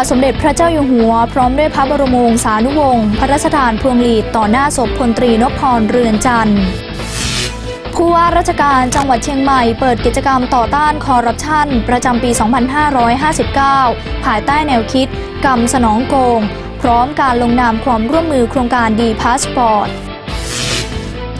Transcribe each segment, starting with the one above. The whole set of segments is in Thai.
าทสมเด็จพระเจ้าอยู่หัว พร้อมด้วยพระบรมวงศานุวงศ์พระราชทานพวงหลีดต่อหน้าศพพลตรีนพพรเรือนจันทร์ผู้ว่าราชการจังหวัดเชียงใหม่เปิดกิจกรรมต่อต้านคอร์รัปชันประจำปี 2559 ภายใต้แนวคิด กรรมสนองโกง พร้อมการลงนามความร่วมมือโครงการดีพาสปอร์ต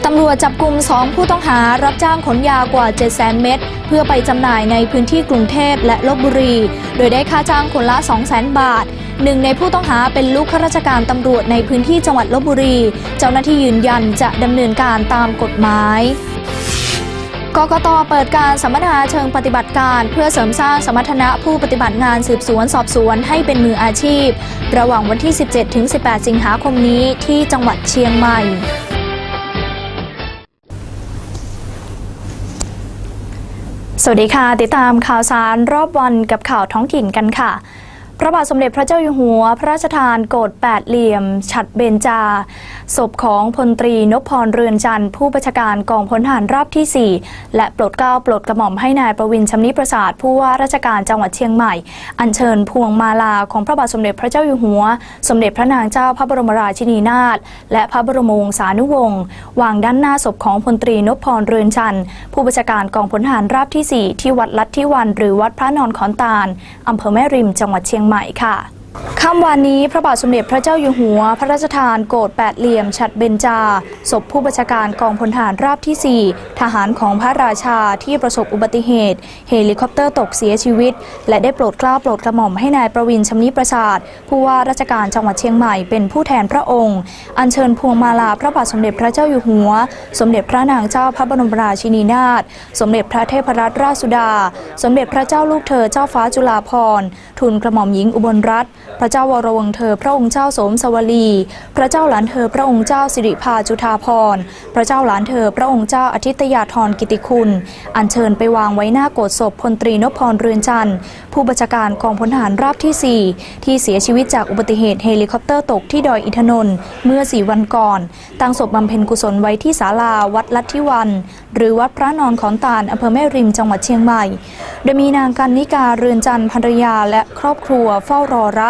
ตำรวจจับกลุ่ม 2 ผู้ต้องหารับจ้างขนยากว่า 700,000 เม็ด พื่อไปจำหน่ายในพื้นที่กรุงเทพและลบบุรี โดยได้ค่าจ้างคนละ 200,000 บาท หนึ่งในผู้ต้องหาเป็นลูกข้าราชการตำรวจในพื้นที่จังหวัดลบบุรี เจ้าหน้าที่ยืนยันจะดำเนินการตามกฎหมายกกตเปิดการสัมมนาเชิงปฏิบัติการ เพื่อเสริมสร้างสมรรถนะผู้ปฏิบัติงานสืบสวนสอบสวนให้เป็นมืออาชีพ ระหว่างวันที่ 17-18 สิงหาคมนี้ที่จังหวัดเชียงใหม่ สวัสดีค่ะ ติดตามข่าวสารรอบวันกับข่าวท้องถิ่นกันค่ะ พระบาทสมเด็จพระเจ้าอยู่หัว พระราชทานโกรธแปดเหลี่ยม ฉัดเบญจา ศพของพลตรีนพพรเรือนจันทร์ผู้บัญชาการกองพลทหารราบที่ 4 และปรดเกล้าปรดกระหม่อมให้นายประวินชำนิประสาทผู้ว่าราชการจังหวัดเชียงใหม่ อัญเชิญพวงมาลาของพระบาทสมเด็จพระเจ้าอยู่หัว สมเด็จพระนางเจ้าพระบรมราชินีนาถและพระบรมวงศานุวงศ์วางด้านหน้าศพของพลตรีนพพรเรือนจันทร์ผู้บัญชาการกองพลทหารราบที่ 4 ที่วัดลัทธิวัน หรือวัดพระนอนขอนตาลอำเภอแม่ริมจังหวัดเชียงใหม่ใหม่ค่ะ ค่ำวันนี้พระบาทสมเด็จพระเจ้าอยู่หัว พระราชทานโกรธแปดเหลี่ยม ฉัดเบญจา ศพผู้บัญชาการกองพลทหารราบที่ 4 ทหารของพระราชาที่ประสบอุบัติเหตุ เฮลิคอปเตอร์ตกเสียชีวิต และได้โปรดเกล้าโปรดกระหม่อมให้นายประวินชำนิประสาทผู้ว่าราชการจังหวัดเชียงใหม่เป็นผู้แทนพระองค์ อัญเชิญพวงมาลาพระบาทสมเด็จพระเจ้าอยู่หัว สมเด็จพระนางเจ้าพระบรมราชินีนาถสมเด็จพระเทพรัตนราชสุดา สมเด็จพระเจ้าลูกเธอเจ้าฟ้าจุฬาภรณ์ทูลกระหม่อมหญิงอุบลรัตน์พระเจ้าวรวงเธอ พระองค์เจ้าสมสวลี พระเจ้าหลานเธอ พระองค์เจ้าสิริภาจุฑาภรพระเจ้าหลานเธอ พระองค์เจ้าอาทิตยาธรกิติคุณ อัญเชิญไปวางไว้หน้าโกศศพพลตรีนพพรเรือนจันทร์ ผู้บัญชาการกองพลทหารราบที่ 4 ที่เสียชีวิตจากอุบัติเหตุเฮลิคอปเตอร์ตกที่ดอยอินทนนท์เมื่อ 4 วันก่อน ตั้งศพบำเพ็ญกุศลไว้ที่ศาลาวัดลัทธิวัน หรือวัดพระนอนขอนตาลอำเภอแม่ริมจังหวัดเชียงใหม่ โดยมีนางกันนิกาเรือนจันทร์ภรรยาและครอบครัวเฝ้ารอรับ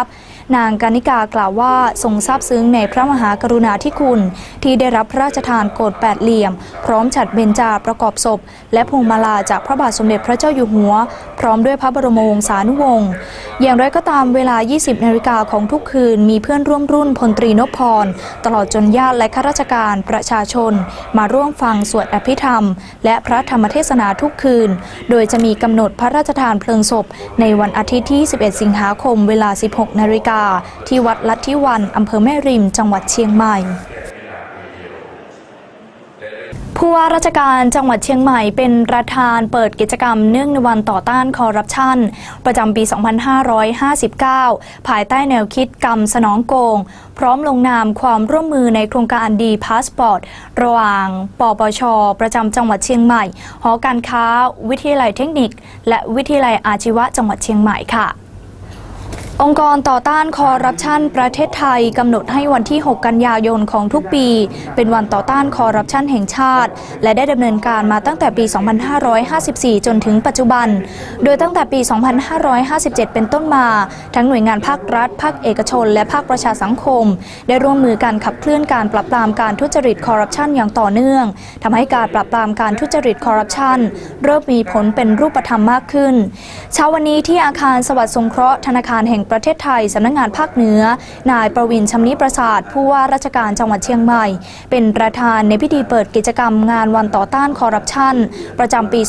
นางกานิกากล่าวว่าทรงซาบซึ้งในพระมหากรุณาธิคุณ ที่ได้รับพระราชทานโกรธแปดเหลี่ยม พร้อมฉัดเบญจาประกอบศพ และพวงมาลาจากพระบาทสมเด็จพระเจ้าอยู่หัว พร้อมด้วยพระบรมวงศานุวงศ์อย่างไรก็ตามเวลา 20 นาฬิกาของทุกคืน มีเพื่อนร่วมรุ่นพลตรีนพพร ตลอดจนญาติและข้าราชการประชาชน มาร่วมฟังสวดอภิธรรม และพระธรรมเทศนาทุกคืน โดยจะมีกำหนดพระราชทานเพลิงศพ ในวันอาทิตย์ที่ 11 สิงหาคมเวลา 16 นาฬิกาที่วัดลัทธิวันอำเภอแม่ริม จังหวัดเชียงใหม่ผู้ว่าราชการจังหวัดเชียงใหม่เป็นประธานเปิดกิจกรรมเนื่องในวันต่อต้านคอร์รัปชัน ประจำปี 2559 ภายใต้แนวคิดกรรมสนองโกง พร้อมลงนามความร่วมมือในโครงการดีพาสปอร์ต ระหว่างปปช ประจำจังหวัดเชียงใหม่ หอการค้า วิทยาลัยเทคนิค และวิทยาลัยอาชีวะจังหวัดเชียงใหม่ค่ะ องค์กรต่อต้านคอร์รัปชันประเทศไทยกำหนดให้วันที่ 6 กันยายนของทุกปี เป็นวันต่อต้านคอร์รัปชันแห่งชาติ และได้ดำเนินการมาตั้งแต่ปี 2554 จนถึงปัจจุบัน โดยตั้งแต่ปี 2557 เป็นต้นมา ทั้งหน่วยงานภาครัฐ ภาคเอกชน และภาคประชาสังคม ได้ร่วมมือการขับเคลื่อนการปราบปรามการทุจริตคอร์รัปชันอย่างต่อเนื่องทำให้การปราบปรามการทุจริตคอร์รัปชันเริ่มมีผลเป็นรูปธรรมมากขึ้นเช้าวันนี้ที่อาคารสวัสดิ์สงเคราะห์ธนาคารแห่งประเทศไทยสำนักงานภาคเหนือ นายประวินชำนิประสาทผู้ว่าราชการจังหวัดเชียงใหม่ เป็นประธานในพิธีเปิดกิจกรรมงานวันต่อต้านคอร์รัปชันประจำปี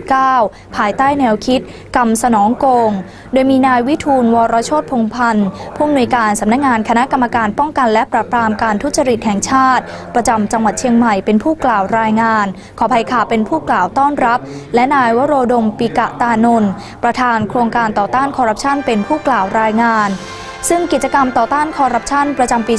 2559 ภายใต้แนวคิดกรรมสนองโกง โดยมีนายวิทูลวรโชตพงพันธ์ผู้อำนวยการสำนักงานคณะกรรมการป้องกันและปราบปรามการทุจริตแห่งชาติ ประจำจังหวัดเชียงใหม่เป็นผู้กล่าวรายงาน ขออภัยค่ะเป็นผู้กล่าวต้อนรับ และนายวโรดมปิกะตานนท์ประธานโครงการต่อต้านคอร์รัปชันเป็น็นผู้กล่าวรายงานซึ่งกิจกรรมต่อต้านคอร์รัปชันประจำปี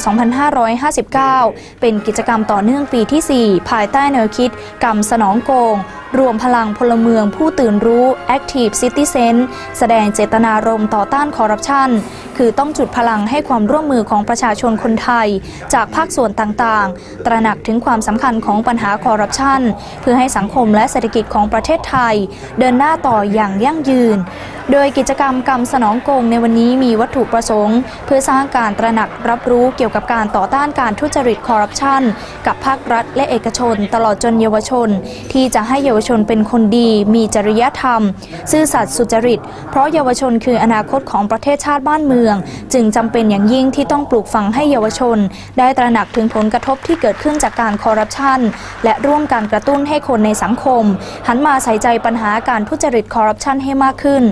2559 เป็นกิจกรรมต่อเนื่องปีที่ 4 ภายใต้แนวคิดกรรมสนองโกงรวมพลังพลเมืองผู้ตื่นรู้ Active Citizen แสดงเจตนารมณ์ต่อต้านคอร์รัปชัน คือต้องจุดพลังให้ความร่วมมือของประชาชนคนไทย จากภาคส่วนต่างๆ ตระหนักถึงความสำคัญของปัญหาคอร์รัปชัน เพื่อให้สังคมและเศรษฐกิจของประเทศไทย เดินหน้าต่ออย่างยั่งยืน โดยกิจกรรมกรรมสนองโกงในวันนี้มีวัตถุประสงค์ เพื่อสร้างการตระหนักรับรู้เกี่ยวกับการต่อต้านการทุจริตคอร์รัปชัน กับภาครัฐและเอกชน ตลอดจนเยาวชน ที่จะให้เยาววชนเป็นคนดีมีจริยธรรม ซื่อสัตย์สุจริต เพราะเยาวชนคืออนาคตของประเทศชาติบ้านเมือง จึงจำเป็นอย่างยิ่งที่ต้องปลูกฝังให้เยาวชน ได้ตระหนักถึงผลกระทบที่เกิดขึ้นจากการคอร์รัปชันและร่วมการกระตุ้นให้คนในสังคม หันมาใส่ใจปัญหาการทุจริตคอร์รัปชันให้มากขึ้น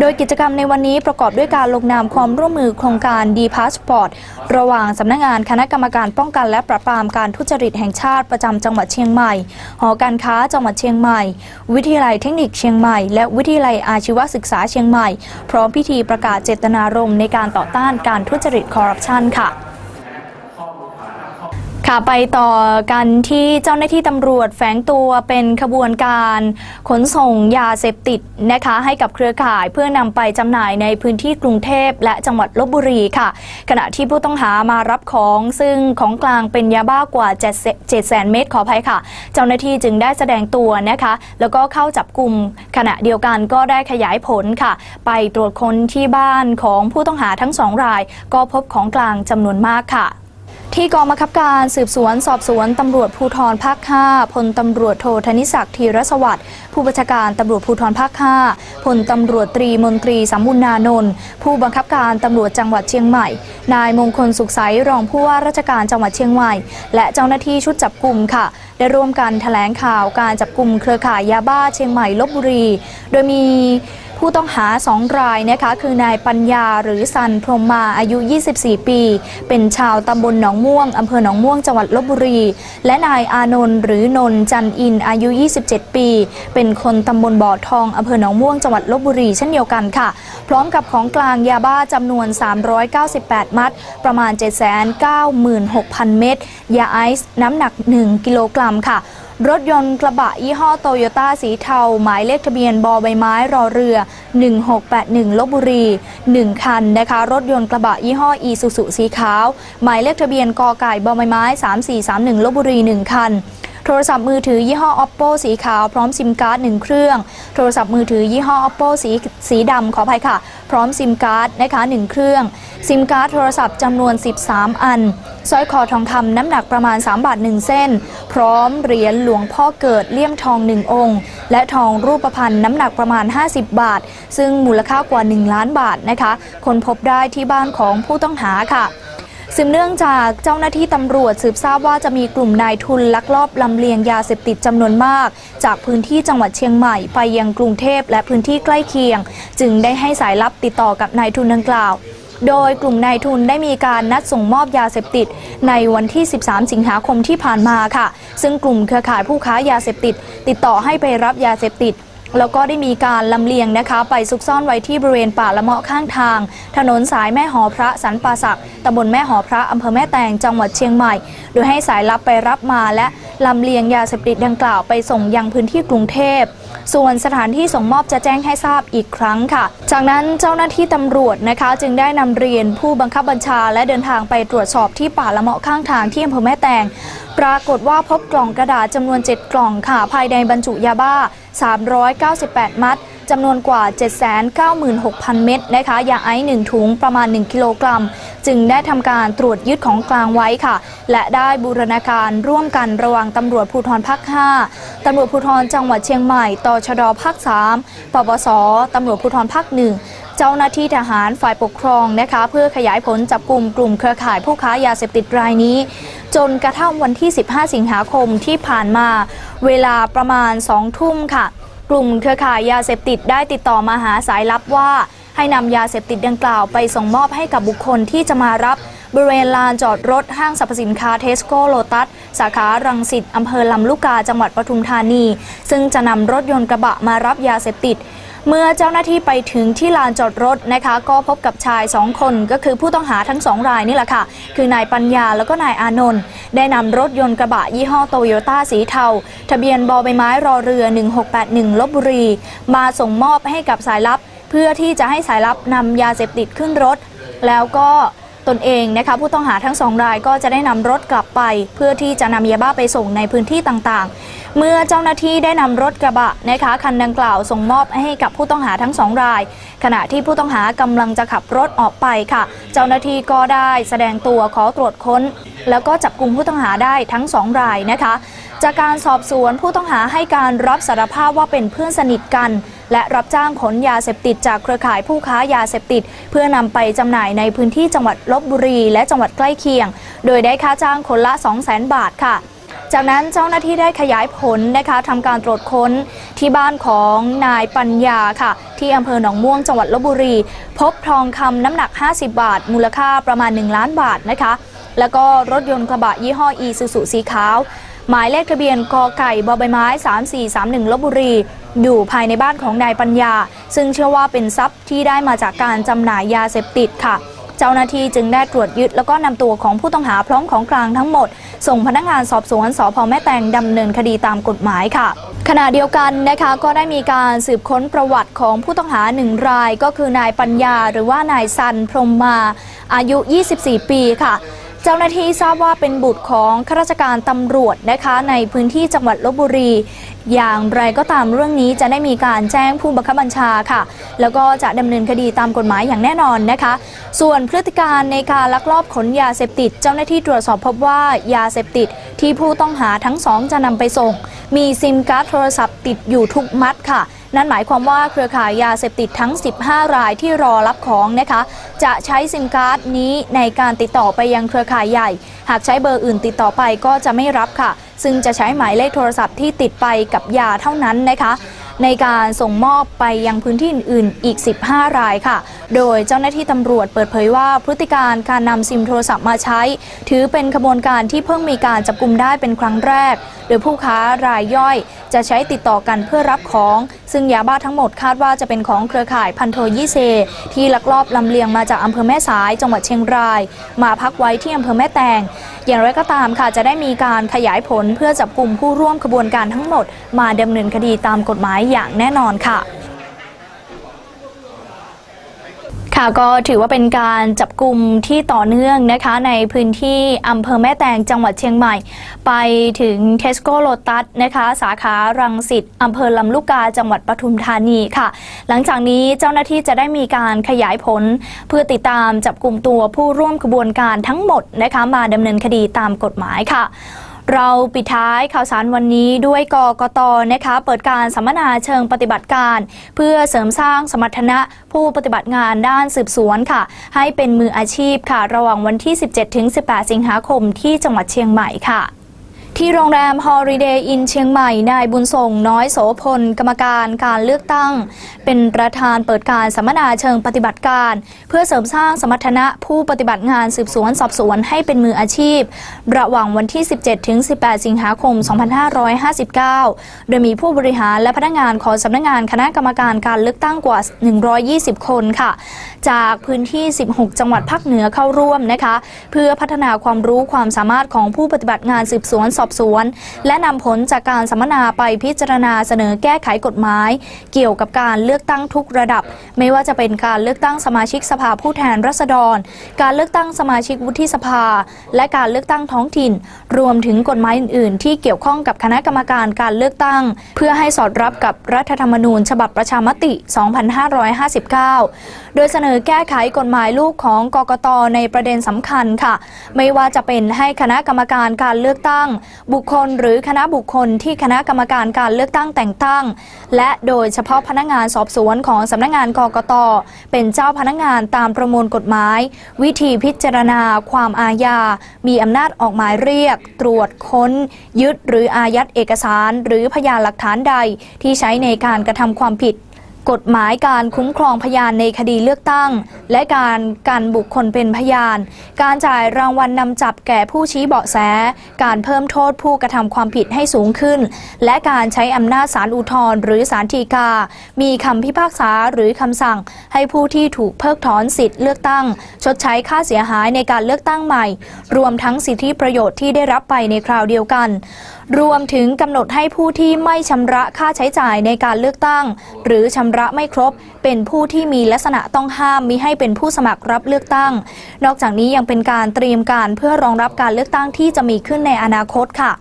โดยกิจกรรมในวันนี้ประกอบด้วยการลงนามความร่วมมือโครงการดีพาสปอร์ตระหว่างสำนักงานคณะกรรมการป้องกันและปราบปรามการทุจริตแห่งชาติประจำจังหวัดเชียงใหม่ หอการค้าจังหวัดเชียงใหม่ วิทยาลัยเทคนิคเชียงใหม่ และวิทยาลัยอาชีวศึกษาเชียงใหม่ พร้อมพิธีประกาศเจตนารมณ์ในการต่อต้านการทุจริตคอร์รัปชันค่ะ ค่ะไปต่อกันที่เจ้าหน้าที่ตำรวจแฝงตัวเป็นขบวนการขนส่งยาเสพติดนะคะให้กับเครือข่ายเพื่อนำไปจำหน่ายในพื้นที่กรุงเทพและจังหวัดลบบุรีค่ะ ขณะที่ผู้ต้องหามารับของซึ่งของกลางเป็นยาบ้ากว่า7แสนเม็ดขออภัยค่ะ เจ้าหน้าที่จึงได้แสดงตัวนะคะ แล้วก็เข้าจับกลุ่มขณะเดียวกันก็ได้ขยายผลค่ะ ไปตรวจค้นที่บ้านของผู้ต้องหาทั้งสองราย ก็พบของกลางจำนวนมากค่ะ ที่กองบังคับการสืบสวนสอบสวนตำรวจภูธรภาค 5 พลตำรวจโทธนิศักดิ์ธีรสวัสดิ์ผู้บัญชาการตำรวจภูธรภาค 5 พลตำรวจตรีมนตรีสัมบุญนานนท์ผู้บังคับการตำรวจจังหวัดเชียงใหม่ นายมงคลสุขใสรองผู้ว่าราชการจังหวัดเชียงใหม่ และเจ้าหน้าที่ชุดจับกลุ่มค่ะ ได้ร่วมกันแถลงข่าวการจับกลุ่มเครือข่ายยาบ้าเชียงใหม่ลบบุรี โดยมี ผู้ต้องหาสองรายนะคะคือนายปัญญาหรือสันพรมมาอายุ 24 ปี เป็นชาวตำบลหนองม่วงอำเภอหนองม่วงจังหวัดลบบุรี และนายอานนท์หรือนนจันอินอายุ 27 ปี เป็นคนตำบลบ่อทองอำเภอหนองม่วงจังหวัดลบบุรีเช่นเดียวกันค่ะ พร้อมกับของกลางยาบ้าจำนวน 398 มัด ประมาณ 796,000 เม็ดยาไอซ์น้ำหนัก 1 กิโลกรัมค่ะ รถยนต์กระบะยี่ห้อโตโยต้าสีเทา หมายเลขทะเบียนบอใบไม้รอเรือ 1681ลบบุรี 1 คันนะคะ รถยนต์กระบะยี่ห้ออีซูซุสีขาว หมายเลขทะเบียนกอไก่บอใบไม้ 3431ลบบุรี 1 คัน โทรศัพท์มือถือยี่ห้อ oppo สีขาวพร้อมซิมการ์ด1เครื่อง โทรศัพท์มือถือยี่ห้อ oppo สีสีดำขออภัยค่ะ พร้อมซิมการ์ดนะคะ1เครื่อง ซิมการ์ดโทรศัพท์จำนวน 13 อันสร้อยคอทองคำน้ำหนักประมาณ 3 บาท 1 เส้น พร้อมเหรียญหลวงพ่อเกิดเลี่ยมทอง1องค์ และทองรูปพรรณน้ำหนักประมาณ 50 บาท ซึ่งมูลค่ากว่า 1 ล้านบาทนะคะ คนพบได้ที่บ้านของผู้ต้องหาค่ะ สืบเนื่องจากเจ้าหน้าที่ตำรวจสืบทราบว่าจะมีกลุ่มนายทุนลักลอบลำเลียงยาเสพติดจำนวนมาก จากพื้นที่จังหวัดเชียงใหม่ไปยังกรุงเทพและพื้นที่ใกล้เคียง จึงได้ให้สายลับติดต่อกับนายทุนดังกล่าวโดยกลุ่มนายทุนได้มีการนัดส่งมอบยาเสพติด ในวันที่ 13 สิงหาคมที่ผ่านมาค่ะ ซึ่งกลุ่มเครือข่ายผู้ค้ายาเสพติด ติดต่อให้ไปรับยาเสพติด แล้วก็ได้มีการลำเลียงนะคะ ไปซุกซ่อนไว้ที่บริเวณป่าละเมาะข้างทาง ถนนสายแม่หอพระสันป่าสักตำบลแม่หอพระอำเภอแม่แตงจังหวัดเชียงใหม่ โดยให้สายลับไปรับมาและลำเลียงยาเสพติดดังกล่าวไปส่งยังพื้นที่กรุงเทพ ส่วนสถานที่ส่งมอบจะแจ้งให้ทราบอีกครั้งค่ะ จากนั้นเจ้าหน้าที่ตำรวจนะคะ จึงได้นำเรียนผู้บังคับบัญชา และเดินทางไปตรวจสอบที่ป่าละเมาะข้างทางที่อำเภอแม่แตง ปรากฏว่าพบกล่องกระดาษจำนวน 7 กล่องค่ะภายในบรรจุยาบ้า 398 มัดจำนวนกว่า 796,000 เม็ดนะคะ ยาไอซ์1ถุงประมาณ 1 กิโลกรัม จึงได้ทำการตรวจยึดของกลางไว้ค่ะ และได้บูรณาการร่วมกันระหว่างตำรวจภูธรภาค 5 ตำรวจภูธรจังหวัดเชียงใหม่ ตชดภาค 3 ปปส ตำรวจภูธรภาค 1 เจ้าหน้าที่ทหารฝ่ายปกครองนะคะ เพื่อขยายผลจับกลุ่มกลุ่มเครือข่ายผู้ค้ายาเสพติดรายนี้ จนกระทั่งวันที่ 15 สิงหาคมที่ผ่านมา เวลาประมาณ 2 ทุ่มค่ะ กลุ่มเครือข่ายยาเสพติดได้ติดต่อมาหาสายลับว่า ให้นำยาเสพติดดังกล่าวไปส่งมอบให้กับบุคคลที่จะมารับบริเวณลานจอดรถห้างสรรพสินค้าเทสโก้โลตัส สาขารังสิตอำเภอลำลูกกาจังหวัดปทุมธานี ซึ่งจะนำรถยนต์กระบะมารับยาเสพติด เมื่อเจ้าหน้าที่ไปถึงที่ลานจอดรถนะคะ ก็พบกับชายสองคนก็คือผู้ต้องหาทั้งสองรายนี่แหละค่ะ คือนายปัญญาแล้วก็นายอานนท์ได้นำรถยนต์กระบะยี่ห้อโตโยต้าสีเทา ทะเบียนบอใบไม้รอเรือ 1681ลบบุรี มาส่งมอบให้กับสายลับ เพื่อที่จะให้สายลับนำยาเสพติดขึ้นรถ แล้วก็ตนเองนะคะผู้ต้องหาทั้งสองรายก็จะได้นำรถกลับไป เพื่อที่จะนำยาบ้าไปส่งในพื้นที่ต่างๆ เมื่อเจ้าหน้าที่ได้นำรถกระบะนะคะคันดังกล่าวส่งมอบให้กับผู้ต้องหาทั้งสองราย ขณะที่ผู้ต้องหากำลังจะขับรถออกไปค่ะ เจ้าหน้าที่ก็ได้แสดงตัวขอตรวจค้น แล้วก็จับกลุ่มผู้ต้องหาได้ทั้งสองรายนะคะ จากการสอบสวนผู้ต้องหาให้การรับสารภาพว่าเป็นเพื่อนสนิทกัน และรับจ้างขนยาเสพติดจากเครือข่ายผู้ค้ายาเสพติด เพื่อนำไปจำหน่ายในพื้นที่จังหวัดลบบุรี และจังหวัดใกล้เคียง โดยได้ค่าจ้างคนละ 200,000 บาทค่ะ จากนั้นเจ้าหน้าที่ได้ขยายผลนะคะทำการตรวจค้นที่บ้านของนายปัญญาค่ะ ที่อำเภอหนองม่วงจังหวัดลบบุรี พบทองคำน้ำหนัก 50 บาท มูลค่าประมาณ 1 ล้านบาทนะคะ แล้วก็รถยนต์กระบะยี่ห้ออีซูซูสีขาว หมายเลขทะเบียนกไก่บอใบไม้ 3431ลบบุรี อยู่ภายในบ้านของนายปัญญา ซึ่งเชื่อว่าเป็นทรัพย์ที่ได้มาจากการจำหน่ายยาเสพติดค่ะเจ้าหน้าที่จึงได้ตรวจยึดแล้วก็นำตัวของผู้ต้องหาพร้อมของกลางทั้งหมด ส่งพนักงานสอบสวนสพแม่แตงดำเนินคดีตามกฎหมายค่ะ ขณะเดียวกันนะคะก็ได้มีการสืบค้นประวัติของผู้ต้องหาหนึ่งราย ก็คือนายปัญญาหรือว่านายซันพรมมาอายุ 24 ปีค่ะ จ้าหน้าที่ทราบว่าเป็นบุตรของข้าราชการตำรวจนะคะในพื้นที่จังหวัดลบบุรี อย่างไรก็ตามเรื่องนี้จะได้มีการแจ้งผู้บังคับบัญชาค่ะ แล้วก็จะดำเนินคดีตามกฎหมายอย่างแน่นอนนะคะ ส่วนพฤติการในการลักลอบขนยาเสพติด เจ้าหน้าที่ตรวจสอบพบว่ายาเสพติดที่ผู้ต้องหาทั้งสองจะนำไปส่ง มีซิมการ์ดโทรศัพท์ติดอยู่ทุกมัดค่ะ นั่นหมายความว่าเครือข่ายยาเสพติดทั้ง 15 รายที่รอรับของนะคะ จะใช้ซิมการ์ดนี้ในการติดต่อไปยังเครือข่ายใหญ่ หากใช้เบอร์อื่นติดต่อไปก็จะไม่รับค่ะ ซึ่งจะใช้หมายเลขโทรศัพท์ที่ติดไปกับยาเท่านั้นนะคะในการส่งมอบไปยังพื้นที่อื่นๆ อีก 15 รายค่ะ โดยเจ้าหน้าที่ตำรวจเปิดเผยว่าพฤติการการนำซิมโทรศัพท์มาใช้ ถือเป็นขบวนการที่เพิ่งมีการจับกลุ่มได้เป็นครั้งแรก โดยผู้ค้ารายย่อยจะใช้ติดต่อกันเพื่อรับของ ซึ่งยาบ้าทั้งหมดคาดว่าจะเป็นของเครือข่ายพันโทยี่เซ ที่ลักลอบลำเลียงมาจากอำเภอแม่สายจังหวัดเชียงราย มาพักไว้ที่อำเภอแม่แตง อย่างไรก็ตามค่ะจะได้มีการขยายผลเพื่อจับกลุ่มผู้ร่วมขบวนการทั้งหมด มาดำเนินคดีตามกฎหมายอย่างแน่นอนค่ะ ค่ะก็ถือว่าเป็นการจับกลุ่มที่ต่อเนื่องนะคะ ในพื้นที่อำเภอแม่แตงจังหวัดเชียงใหม่ ไปถึงเทสโก้โลตัสนะคะ สาขารังสิตอำเภอลำลูกกาจังหวัดปทุมธานีค่ะ หลังจากนี้เจ้าหน้าที่จะได้มีการขยายผล เพื่อติดตามจับกลุ่มตัวผู้ร่วมขบวนการทั้งหมดนะคะมาดำเนินคดีตามกฎหมายค่ะ เราปิดท้ายข่าวสารวันนี้ด้วยกกตนะคะเปิดการสัมมนาเชิงปฏิบัติการ เพื่อเสริมสร้างสมรรถนะผู้ปฏิบัติงานด้านสืบสวนค่ะ ให้เป็นมืออาชีพค่ะ ระหว่างวันที่ 17-18 สิงหาคมที่จังหวัดเชียงใหม่ค่ะ ที่โรงแรม Holiday Inn เชียงใหม่ นายบุญส่งน้อยโสพล กรรมการการเลือกตั้ง เป็นประธานเปิดการสัมมนาเชิงปฏิบัติการ เพื่อเสริมสร้างสมรรถนะผู้ปฏิบัติงานสืบสวนสอบสวนให้เป็นมืออาชีพ ระหว่างวันที่ 17 ถึง 18 สิงหาคม 2559 โดยมีผู้บริหารและพนักงานของสำนักงานคณะกรรมการการเลือกตั้งกว่า 120 คนค่ะ จากพื้นที่ 16 จังหวัดภาคเหนือเข้าร่วมนะคะ เพื่อพัฒนาความรู้ความสามารถของผู้ปฏิบัติงานสืบสวนสอบสวน และนำผลจากการสัมมนาไปพิจารณาเสนอแก้ไขกฎหมาย เกี่ยวกับการเลือกตั้งทุกระดับ ไม่ว่าจะเป็นการเลือกตั้งสมาชิกสภาผู้แทนราษฎร การเลือกตั้งสมาชิกวุฒิสภา และการเลือกตั้งท้องถิ่น รวมถึงกฎหมายอื่น ๆ ที่เกี่ยวข้องกับคณะกรรมการการเลือกตั้ง เพื่อให้สอดรับกับรัฐธรรมนูญ ฉบับประชามติ 2559 โดยเสนอแก้ไขกฎหมายลูกของกกตในประเด็นสำคัญค่ะ ไม่ว่าจะเป็นให้คณะกรรมการการเลือกตั้งบุคคลหรือคณะบุคคลที่คณะกรรมการการเลือกตั้งแต่งตั้ง และโดยเฉพาะพนักงานสอบสวนของสำนักงานกกตเป็นเจ้าพนักงานตามประมวลกฎหมาย วิธีพิจารณา ความอาญา มีอำนาจออกหมายเรียก ตรวจค้น ยึดหรืออายัดเอกสาร หรือพยานหลักฐานใดที่ใช้ในการกระทำความผิด กฎหมายการคุ้มครองพยานในคดีเลือกตั้ง และการกันบุคคลเป็นพยาน การจ่ายรางวัลนำจับแก่ผู้ชี้เบาะแส การเพิ่มโทษผู้กระทำความผิดให้สูงขึ้น และการใช้อำนาจศาลอุทธรณ์หรือศาลฎีกา มีคำพิพากษาหรือคำสั่ง ให้ผู้ที่ถูกเพิกถอนสิทธิ์เลือกตั้ง ชดใช้ค่าเสียหายในการเลือกตั้งใหม่ รวมทั้งสิทธิประโยชน์ที่ได้รับไปในคราวเดียวกัน รวมถึงกำหนดให้ผู้ที่ไม่ชำระค่าใช้จ่ายในการเลือกตั้ง หรือชำระไม่ครบ เป็นผู้ที่มีลักษณะต้องห้ามมิให้เป็นผู้สมัครรับเลือกตั้ง นอกจากนี้ยังเป็นการเตรียมการเพื่อรองรับการเลือกตั้งที่จะมีขึ้นในอนาคตค่ะ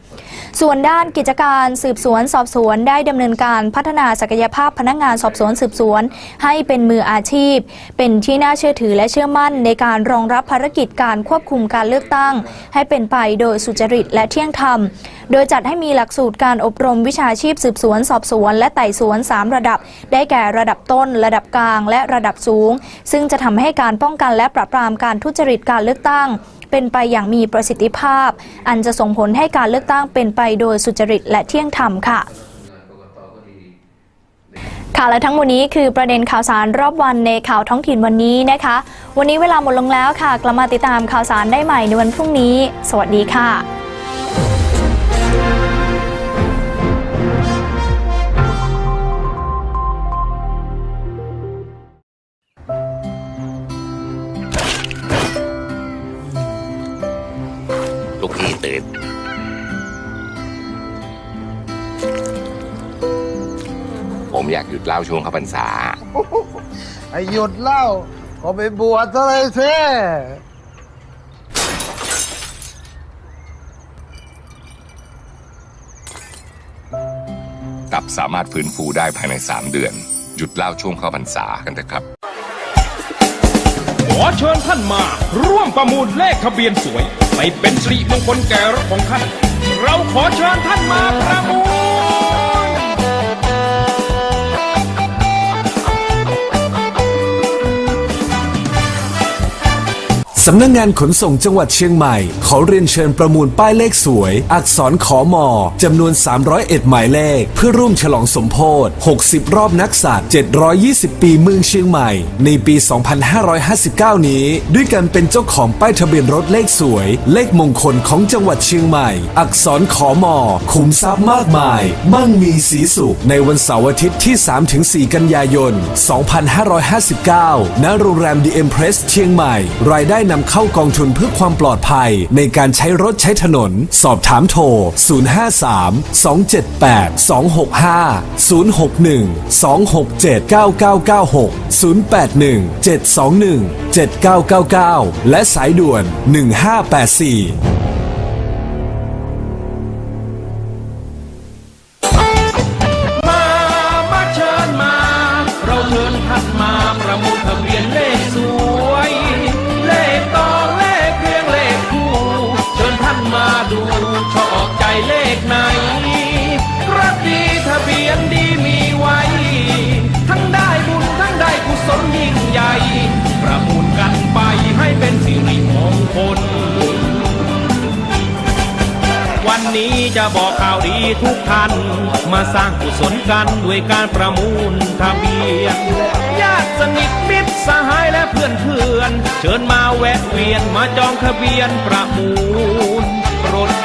ส่วนด้านกิจการสืบสวนสอบสวนได้ดำเนินการพัฒนาศักยภาพพนักงานสอบสวนสืบสวน ให้เป็นมืออาชีพ เป็นที่น่าเชื่อถือและเชื่อมั่นในการรองรับภารกิจการควบคุมการเลือกตั้ง ให้เป็นไปโดยสุจริตและเที่ยงธรรม โดยจัดให้มีหลักสูตรการอบรมวิชาชีพสืบสวน สอบสวน และไต่สวน 3 ระดับ ได้แก่ระดับต้น ระดับกลาง และระดับสูง ซึ่งจะทำให้การป้องกันและปราบปรามการทุจริตการเลือกตั้ง เป็นไปอย่างมีประสิทธิภาพ อันจะส่งผลให้การเลือกตั้งเป็นไปโดยสุจริตและเที่ยงธรรมค่ะค่ะและทั้งหมดนี้คือประเด็นข่าวสารรอบวันในข่าวท้องถิ่นวันนี้นะคะ วันนี้เวลาหมดลงแล้วค่ะ กลับมาติดตามข่าวสารได้ใหม่ในวันพรุ่งนี้ สวัสดีค่ะ ตื่นผมอยากหยุดเหล่าช่วงเข้าพรรษา ไอ้หยุดเหล่าก็ไปบวชซะเลยเท่กับสามารถฟื้นฟูได้ภายใน 3 เดือน หยุดเหล่าช่วงเข้าพรรษากันเถอะครับ ขอเชิญท่านมา ร่วมประมูลเลขทะเบียนสวย ไปเป็นสิริมงคลแก่รถของท่าน เราขอเชิญท่านมาคระ สำนักงงานขนส่งจังหวัดเชียงใหม่ ขอเรียนเชิญประมูลป้ายเลขสวย อักษรขอมอจำนวน 301 หมายเลข เพื่อร่วมฉลองสมโพธิ60 รอบนักสัตว์720 ปีเมืองเชียงใหม่ ในปี 2559 นี้ ด้วยการเป็นเจ้าของป้ายทะเบียนรถเลขสวย เลขมงคลของจังหวัดเชียงใหม่ อักษรขอมอขุมทรัพย์มากมาย มั่งมีสีสุขในวันเสาร์อาทิตย์ที่ 3-4 กันยายน 2559 ณ โรงแรม The Empress เชียงใหม่ รายได้นำเข้ากองทุนเพื่อความปลอดภัย ในการใช้รถใช้ถนน สอบถามโทร 053 278 265 061 267 9996 081 721 7999และสายด่วน 1584 เลขไหนรักดีทะเบียนดีมีไว้ ทั้งได้บุญทั้งได้กุศลยิ่งใหญ่ ประมูลกันไปให้เป็นสิริมงคล วันนี้จะบอกข่าวดีทุกท่าน มาสร้างกุศลกันด้วยการประมูลทะเบียนญาติสนิทมิตรสหายและเพื่อนเพื่อน เชิญมาแวะเวียนมาจองทะเบียนประมูลโปรด